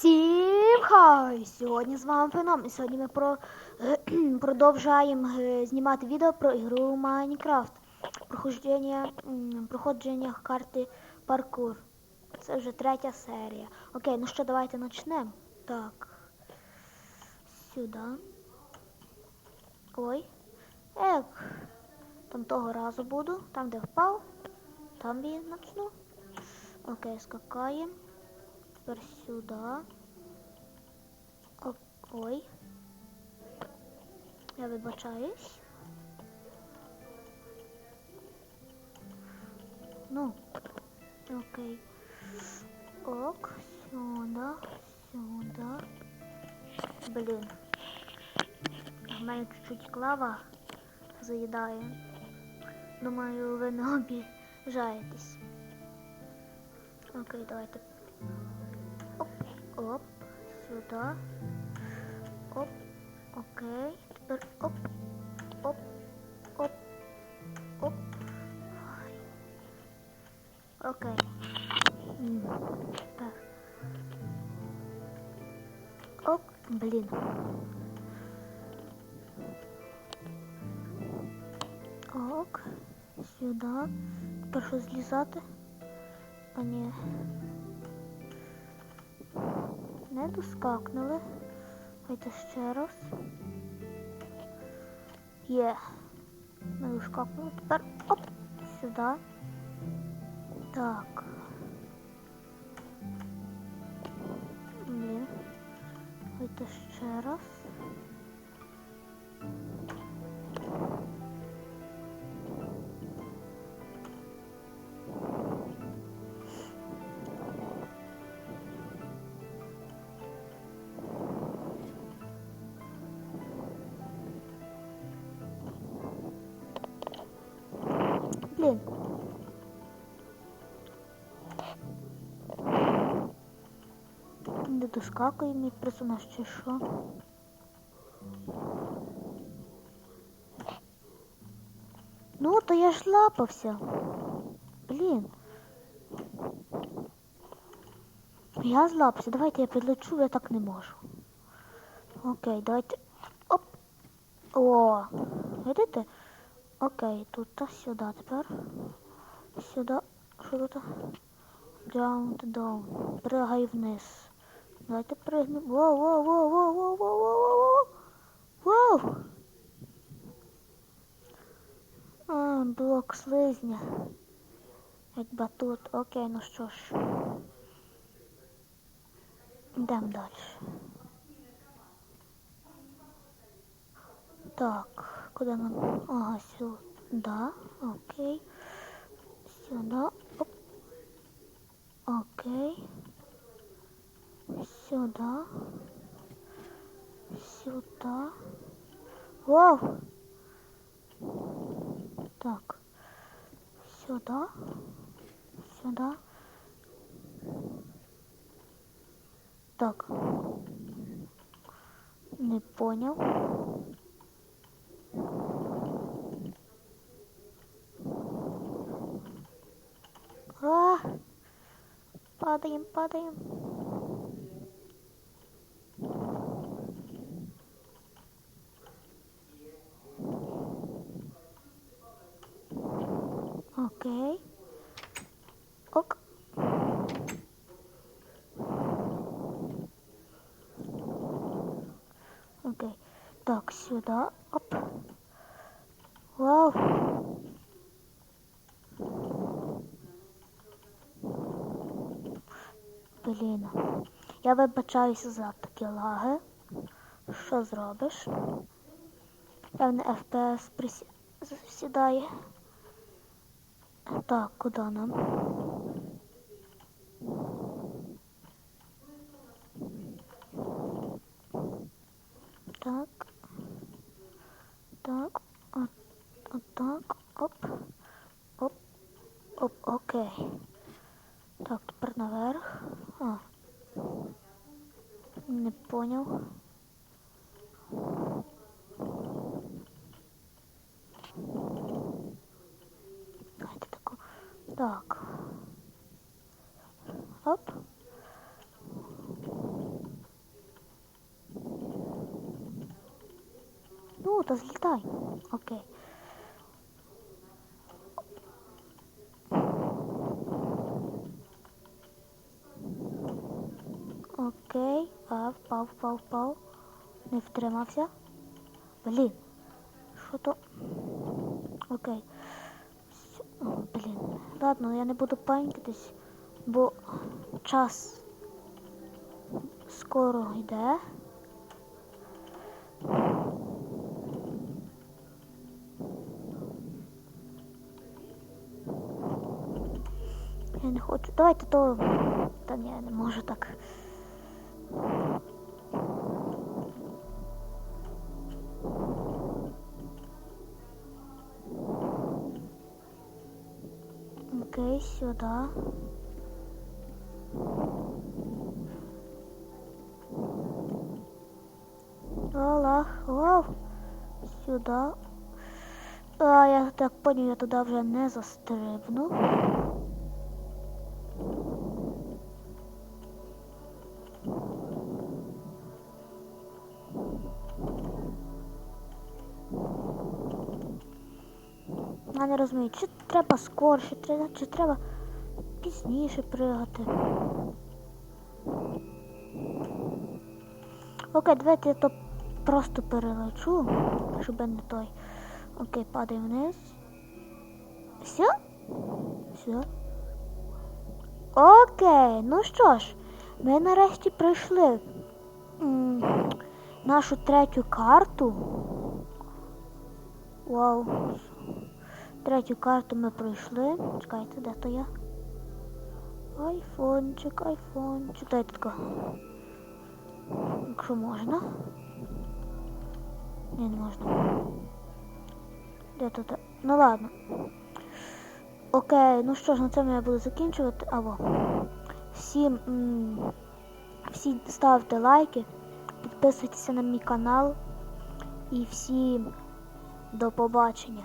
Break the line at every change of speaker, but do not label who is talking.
Всім хай! Сьогодні з вами Феном. І сьогодні ми про, продовжаємо е, знімати відео про ігру Майнкрафт. Проходження, проходження карти паркур. Це вже третя серія. Окей, ну що, давайте почнемо. Так. Сюди. Ой. Як? Там того разу буду. Там, де впав. Там я почну. Окей, скакаємо. Тепер сюди. О, ой. Я вибачаюсь. Ну, окей. Ок, сюди, сюди. Блін. В мене чуть-чуть клава заїдає. Думаю, ви не обіжаєтесь. Окей, давайте Оп, оп, сюди. Оп, окей. Тепер оп, оп, оп, оп. Ай. Окей. М, Так. Оп, блін. Ок, сюди. Тепер що злізати? А ні. Не доскакнули. Давайте ще раз. Є. Ми доскакнули. Тепер оп! Сюди. Так. Блін. Давайте ще раз. Доскакує мій персонаж чи що? Ну, то я ж лапався. Блін. Я злапався. Давайте я підлечу, я так не можу. Окей, давайте. Оп. О, видите? Окей, тут та сюди тепер. Сюди. Що тут? Down, down. Пригай вниз. Давайте пригнемо. Воу, воу, воу, воу, воу, воу, воу, воу. Воу! А, блок слизня. Як батут. Окей, ну що ж. Йдемо далі. Так, куди нам? Ага, сюди. Окей. Сюди. Оп. Окей. Сюда. Сюда. Вау! Так. Сюда. Сюда. Так. Не понял. А! Падаем, падаем. Окей. Ок. Окей. Так, сюда. Оп. Вау. Блін. Я вибачаюся за такі лаги. Що зробиш? Певне FPS присідає. Так, куди нам? Так. Так. От, так. Оп. Оп. Оп, окей. Так, тепер наверх. А. Не таку. Так. Оп. То злітай. Окей. Окей, а, впав, впав, впав. Не втримався. Блін. Що то? Окей. О, блін. Ладно, я не буду панькатись, бо час скоро йде. Давайте то. Та ні, не можу так. Окей, сюда. Аллах, вау. Сюда. А, я так понял, я туди вже не застрибну. Я не розумію, чи треба скорше, чи, треба пізніше пригати. Окей, давайте я то просто перелечу, щоб не той. Окей, падаю вниз. Все? Все. Окей, ну що ж, ми нарешті пройшли нашу третю карту. Вау. Третю карту ми пройшли. Чекайте, де то я? Айфончик, айфончик. Дайте тако. Якщо можна. Ні, не можна. Де тут? Ну ладно. Окей, ну що ж, на цьому я буду закінчувати. Або. Всім, всі ставте лайки, підписуйтеся на мій канал. І всім до побачення.